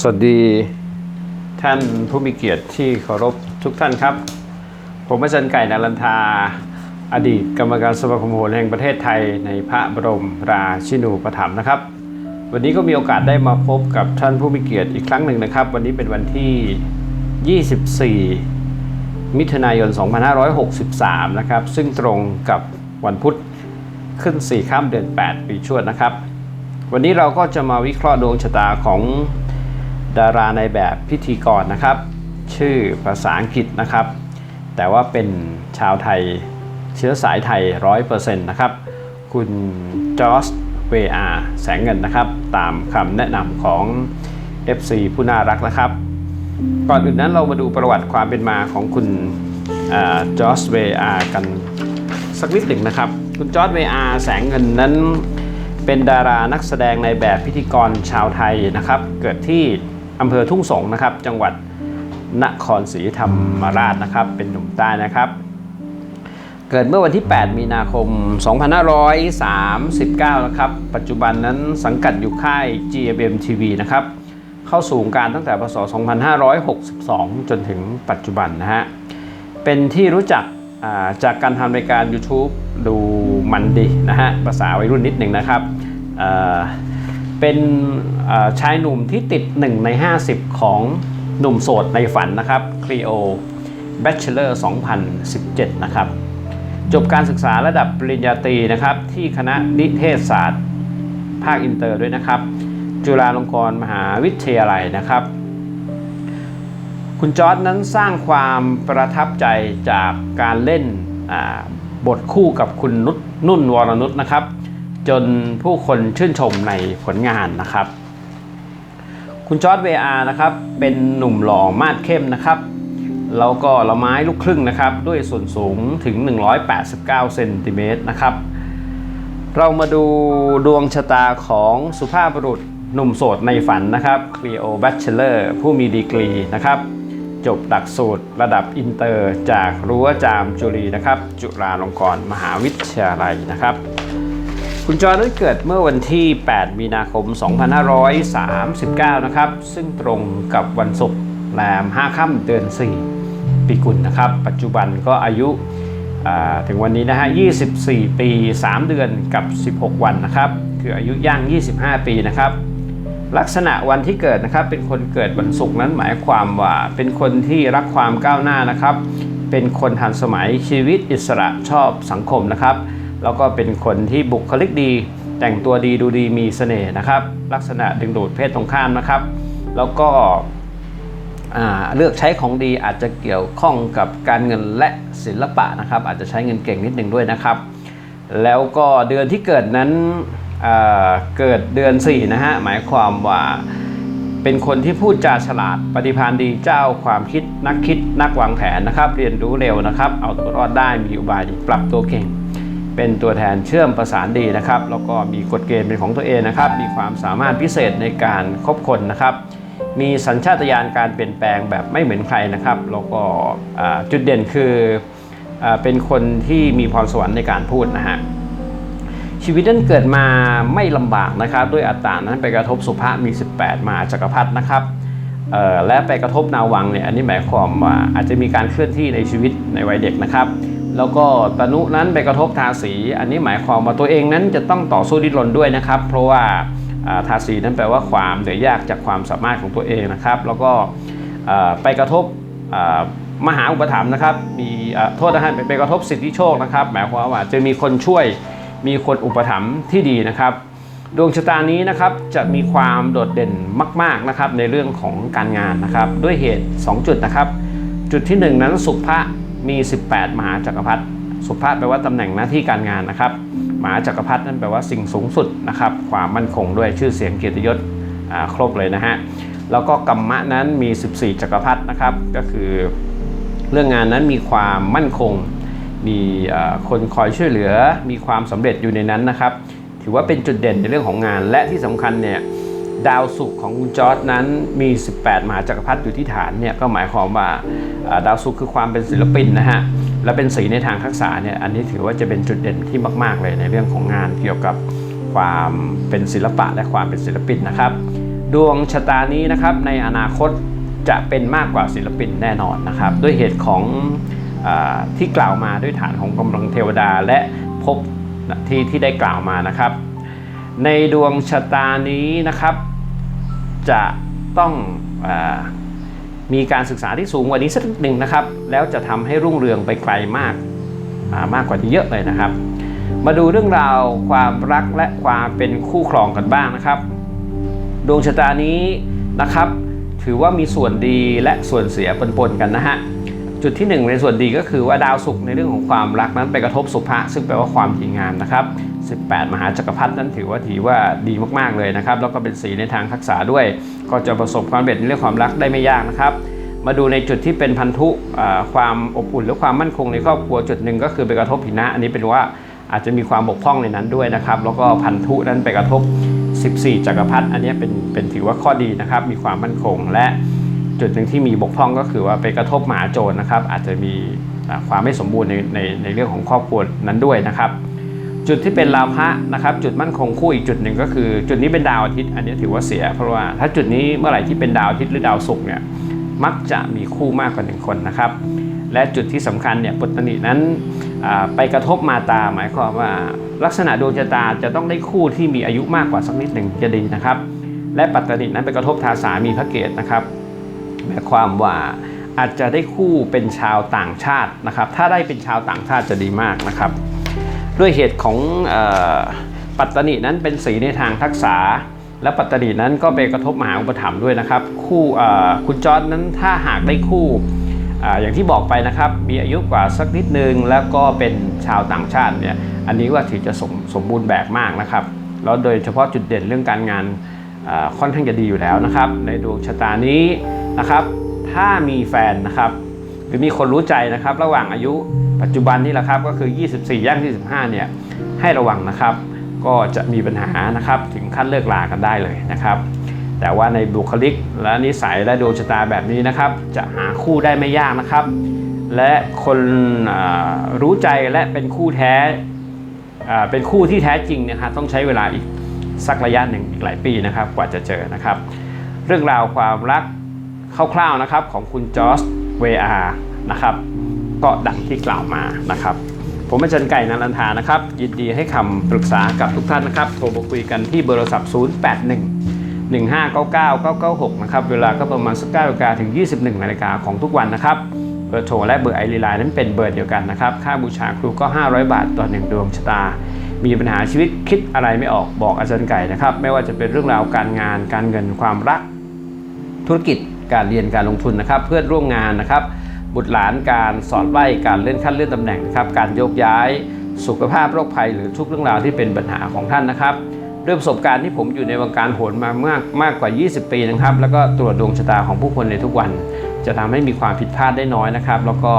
สวัสดีท่านผู้มีเกียรติที่เคารพทุกท่านครับ ผมอาจารย์ไก่นารันทา อดีตกรรมการสมาคมโหรแห่งประเทศไทยในพระบรมราชินูปถัมภ์นะครับ วันนี้ก็มีโอกาสได้มาพบกับท่านผู้มีเกียรติอีกครั้งหนึ่งนะครับ วันนี้เป็นวันที่ 24 มิถุนายน 2563 นะครับ ซึ่งตรงกับวันพุธขึ้น 4 ข้ามเดือน 8 ปีชวดนะครับ วันนี้เราก็จะมาวิเคราะห์ดวงชะตาของ ดาราในแบบพิธีกรนะครับ ชื่อภาษาอังกฤษนะครับ แต่ว่าเป็นชาวไทยเชื้อสายไทย 100%นะครับ คุณจอร์จเวอาแสงเงินนะครับ ตามคำแนะนำของ FC ผู้น่ารักนะครับ ก่อนอื่นนั้นเรามาดูประวัติความเป็นมาของคุณจอร์จเวอากันสักนิดหนึ่งนะครับ คุณจอร์จเวอาแสงเงินนั้นเป็นดารานักแสดงในแบบพิธีกรชาวไทยนะครับ เกิดที่ อำเภอทุ่งสงนะครับ จังหวัดนครศรีธรรมราชนะครับ เป็นหนุ่มใต้นะครับ เกิดเมื่อวันที่ 8 มีนาคม 2539 นะครับ ปัจจุบันนั้นสังกัดอยู่ค่าย GMM TV นะครับ เข้าสู่การตั้งแต่พศ 2562 จนถึงปัจจุบันนะฮะ เป็นที่รู้จักจากการทำรายการ YouTube ดูมันดีนะฮะ ภาษาวัยรุ่นนิดหนึ่งนะครับ เป็นชายหนุ่มที่ติด 1 ใน 50 ของหนุ่มโสดในฝันนะครับ Clio Bachelor 2017 นะครับ จบการศึกษาระดับปริญญาตรีนะครับ ที่คณะนิเทศศาสตร์ ภาคอินเตอร์ด้วยนะครับ จุฬาลงกรณ์มหาวิทยาลัยนะครับ คุณจอร์ดนั้นสร้างความประทับใจจากการเล่นบทคู่กับคุณนุชนุ่นวรนุชนะครับ จนผู้คนชื่นชมในผลงานนะครับ คุณจอร์ดเวอานะครับเป็นหนุ่มหล่อมาดเข้มนะครับแล้วก็ละไม้ลูกครึ่งนะครับ ด้วยส่วนสูงถึง 189เซนติเมตรนะครับ เรามาดูดวงชะตาของสุภาพบุรุษหนุ่มโสดในฝันนะครับ Cleo Bachelor ผู้มีดีกรีนะครับ จบหลักสูตรระดับอินเตอร์จากรั้วจามจุรีนะครับ จุฬาลงกรณ์มหาวิทยาลัยนะครับ คุณจอร์นั้นเกิดเมื่อวันที่ 8 มีนาคม 2539 นะครับ ซึ่งตรงกับวันศุกร์แรม 5 ค่ำเดือน 4 ปีกุลนะครับ ปัจจุบันก็อายุถึงวันนี้นะฮะ 24 ปี 3 เดือนกับ 16 วันนะครับ คืออายุย่าง 25 ปีนะครับ ลักษณะวันที่เกิดนะครับ เป็นคนเกิดวันศุกร์นั้นหมายความว่า เป็นคนที่รักความก้าวหน้านะครับ เป็นคนทันสมัยชีวิตอิสระชอบสังคมนะครับ แล้วก็เป็นคนที่บุคลิกดี แต่งตัวดีดูดีมีเสน่ห์นะครับ ลักษณะดึงดูดเพศตรงข้ามนะครับ แล้วก็เลือกใช้ของดีอาจจะเกี่ยวข้องกับการเงินและศิลปะนะครับ อาจจะใช้เงินเก่งนิดหนึ่งด้วยนะครับ แล้วก็เดือนที่เกิดนั้นเเกิดเดือน4นะฮะหมายความว่าเป็นคนที่พูดจาฉลาดปฏิภาณดีเจ้าความคิดนักคิดนักวางแผนนะครับ เรียนรู้เร็วนะครับ เอาตัวรอดได้มีอุบายปรับตัวเก่ง เป็นตัวแทนเชื่อมประสานดีนะครับ แล้วก็มีกฎเกณฑ์เป็นของตัวเองนะครับ มีความสามารถพิเศษในการคบคนนะครับ มีสัญชาตญาณการเปลี่ยนแปลงแบบไม่เหมือนใครนะครับ แล้วก็จุดเด่นคืออเป็นคนที่มีพรสวรรค์ในการพูดนะฮะชีวิตนั้นเกิดมาไม่ลำบากนะครับ ด้วยอัตตานั้นไปกระทบสุภาพมี 18 มาจักรพรรดินะครับและไปกระทบนาวังเนี่ยอันนี้หมายความว่าอาจจะมีการเคลื่อนที่ในชีวิตในวัยเด็กนะครับ แล้วก็ตนุนั้นไปกระทบทาสี อันนี้หมายความว่าตัวเองนั้นจะต้องต่อสู้ดิ้นรนด้วยนะครับ เพราะว่าทาสีนั้นแปลว่าความเหนื่อยยากจากความสามารถของตัวเองนะครับ แล้วก็ไปกระทบมหาอุปถัมภ์นะครับ มีโทษนะฮะไปกระทบสิทธิโชคนะครับ หมายความว่าจะมีคนช่วยมีคนอุปถัมภ์ที่ดีนะครับ ดวงชะตานี้นะครับจะมีความโดดเด่นมากๆนะครับในเรื่องของการงานนะครับ ด้วยเหตุ 2 จุดนะครับ จุดที่ 1 นั้นสุภะ มี 18 มหาจักรพรรดิสุภะแปลว่าตำแหน่งหน้าที่การงานนะครับมหาจักรพรรดินั่นแปลว่าสิ่งสูงสุดนะครับ ความมั่นคงด้วยชื่อเสียงเกียรติยศครบเลยนะฮะแล้วก็กรรมะนั้นมี 14 จักรพรรดินะครับ ก็คือเรื่องงานนั้นมีความมั่นคง มีคนคอยช่วยเหลือ มีความสำเร็จอยู่ในนั้นนะครับ ถือว่าเป็นจุดเด่นในเรื่องของงานและที่สำคัญเนี่ย ดาวศุกร์ของคุณจอร์ดนั้นมี 18มหาจักรพรรดิอยู่ที่ฐานเนี่ยก็หมายความว่าดาวศุกร์คือความเป็นศิลปินนะฮะและเป็นสีในทางทักษะเนี่ยอันนี้ถือว่าจะเป็นจุดเด่นที่มาก ๆ เลยในเรื่องของงานเกี่ยวกับความเป็นศิลปะและความเป็นศิลปินนะครับ ดวงชะตานี้นะครับในอนาคตจะเป็นมากกว่าศิลปินแน่นอนนะครับ ด้วยเหตุของอที่กล่าวมาด้วยฐานของกำลังเทวดาและภพที่ที่ได้กล่าวมานะครับ ในดวงชะตานี้นะครับ จะต้องอมีการศึกษาที่สูงกว่านี้สักนิดหนึ่งนะครับ แล้วจะทำให้รุ่งเรืองไปไกลมากามากกว่านี้เยอะเลยนะครับ มาดูเรื่องราวความรักและความเป็นคู่ครองกันบ้างนะครับ ดวงชะตานี้นะครับ ถือว่ามีส่วนดีและส่วนเสียปนๆกันนะฮะจุดที่หนึ่งในส่วนดีก็คือว่าดาวศุกร์ในเรื่องของความรักนั้นไปกระทบสุภะซึ่งแปลว่าความดีงามนะครับ 18 มหาจักรพรรดินั้นถือว่าถือว่าดีมากๆเลยนะครับ แล้วก็เป็นสีในทางทักษะด้วย ก็จะประสบความสำเร็จในเรื่องความรักได้ไม่ยากนะครับ มาดูในจุดที่เป็นพันธุความอบอุ่นหรือความมั่นคงในครอบครัวจุดหนึ่งก็คือไปกระทบหินะอันนี้เป็นว่าอาจจะมีความบกพร่องในนั้นด้วยนะครับ แล้วก็พันธุนั้นไปกระทบ 14 จักรพรรดิอันนี้เป็นเป็นถือว่าข้อดีนะครับ มีความมั่นคงและจุดหนึ่งที่มีบกพร่องก็คือว่าไปกระทบหมาโจรนะครับ อาจจะมีความไม่สมบูรณ์ในในในเรื่องของครอบครัวนั้นด้วยนะครับ จุดที่เป็นลาภะนะครับจุดมั่นคงคู่อีกจุดหนึ่งก็คือ จุดนี้เป็นดาวอาทิตย์อันนี้ถือว่าเสีย เพราะว่าถ้าจุดนี้เมื่อไหร่ที่เป็นดาวอาทิตย์หรือดาวศุกร์เนี่ยมักจะมีคู่มากกว่าหนึ่งคนนะครับ และจุดที่สำคัญเนี่ยปุตตนินั้นไปกระทบมาตาหมายความว่า ลักษณะดวงชะตาจะต้องได้คู่ที่มีอายุมากกว่าสักนิดหนึ่งจะดีนะครับ และปัตตนินั้นไปกระทบทาสามีพระเกตนะครับหมายความว่าอาจจะได้คู่เป็นชาวต่างชาตินะครับ ถ้าได้เป็นชาวต่างชาติจะดีมากนะครับ ด้วยเหตุของออปัตตนินั้นเป็นสีในทางทักษะและปัตตนินั้นก็ไปกระทบมหาอุปถัมภ์ด้วยนะครับ คู่คุณจอร์ดนั้นถ้าหากได้คู่ออย่างที่บอกไปนะครับ มีอายุกว่าสักนิดนึง แล้วก็เป็นชาวต่างชาติเนี่ยอันนี้ว่าถือจะสมสมบูรณ์แบบมากนะครับ แล้วโดยเฉพาะจุดเด่นเรื่องการงานค่อนข้างจะดีอยู่แล้วนะครับ ในดวงชะตานี้นะครับ ถ้ามีแฟนนะครับ หรือมีคนรู้ใจนะครับ ระหว่างอายุ ปัจจุบันนี่แหละครับก็คือ 24ย่าง25เนี่ยให้ระวังนะครับ ก็จะมีปัญหานะครับถึงขั้นเลิกลากันได้เลยนะครับ แต่ว่าในบุคลิกและนิสัยและดวงชะตาแบบนี้นะครับ จะหาคู่ได้ไม่ยากนะครับ และคนรู้ใจและเป็นคู่แท้เป็นคู่ที่แท้จริงนยครับต้องใช้เวลาอีกสักระยะหนึ่งอีกหลายปีนะครับ กว่าจะเจอนะครับ เรื่องราวความรักคร่าวๆนะครับของคุณจอร์จเวอาร์นะครับ ก็ดังที่กล่าวมานะครับ ผมอาจารย์ไก่นันลันทานะครับ ยินดีให้คำปรึกษากับทุกท่านนะครับ โทรมาคุยกันที่เบอร์โทรศัพท์ 081 1599 996 นะครับ เวลาก็ประมาณสัก9นาฬิกาถึง 21นาฬิกาของทุกวันนะครับ เบอร์โทรและเบอร์ไอรีไลน์นั้นเป็นเบอร์เดียวกันนะครับ ค่าบูชาครูก็ 500 บาทต่อ 1 ดวงชะตา มีปัญหาชีวิตคิดอะไรไม่ออกบอกอาจารย์ไก่นะครับ ไม่ว่าจะเป็นเรื่องราวการงาน การเงิน ความรัก ธุรกิจ การเรียน การลงทุนนะครับ เพื่อนร่วมงานนะครับ บุตรหลานการสอนไล่การเลื่อนขั้นเลื่อนตำแหน่งนะครับการโยกย้ายสุขภาพโรคภัยหรือทุกเรื่องราวที่เป็นปัญหาของท่านนะครับด้วยประสบการณ์ที่ผมอยู่ในวงการโหนมามากมากกว่า 20 ปีนะครับ แล้วก็ตรวจดวงชะตาของผู้คนในทุกวัน จะทำให้มีความผิดพลาดได้น้อยนะครับ แล้วก็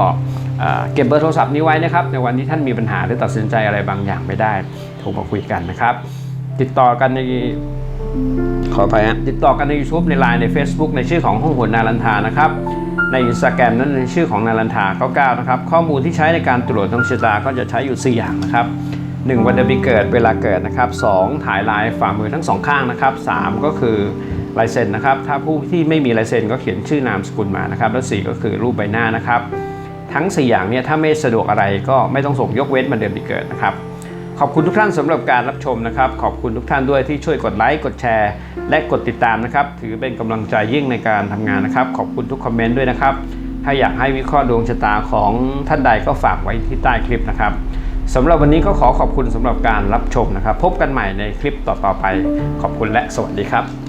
เก็บเบอร์โทรศัพท์นี้ไว้นะครับ ในวันที่ท่านมีปัญหาหรือตัดสินใจอะไรบางอย่างไม่ได้โทรมาคุยกันนะครับ ติดต่อกันใน ขอไปฮะติดต่อกันใน YouTube ใน Line ใน Facebook ในชื่อของห้องโหนนารันทานะครับใน Instagram นั้นในชื่อของนารันทา99นะครับข้อมูลที่ใช้ในการตรวจดวงชะตาก็จะใช้อยู่ 4 อย่างนะครับ 1 วันเดือนปีเกิดเวลาเกิดนะครับ2ถ่ายลายฝ่ามือทั้งสองข้างนะครับ 3 ก็คือลายเซ็นนะครับ ถ้าผู้ที่ไม่มีลายเซ็นก็เขียนชื่อนามสกุลมานะครับและ4ก็คือรูปใบหน้านะครับ ทั้ง 4 อย่างเนี่ยถ้าไม่สะดวกอะไรก็ไม่ต้องส่งยกเว้นวันเดือนปีเกิดนะครับ ขอบคุณทุกท่านสำหรับการรับชมนะครับ ขอบคุณทุกท่านด้วยที่ช่วยกดไลค์ กดแชร์ และกดติดตามนะครับ ถือเป็นกำลังใจยิ่งในการทำงานนะครับ ขอบคุณทุกคอมเมนต์ด้วยนะครับ ถ้าอยากให้วิเคราะห์ดวงชะตาของท่านใดก็ฝากไว้ที่ใต้คลิปนะครับสำหรับวันนี้ก็ขอขอบคุณสำหรับการรับชมนะครับ พบกันใหม่ในคลิปต่อๆไป ขอบคุณและสวัสดีครับ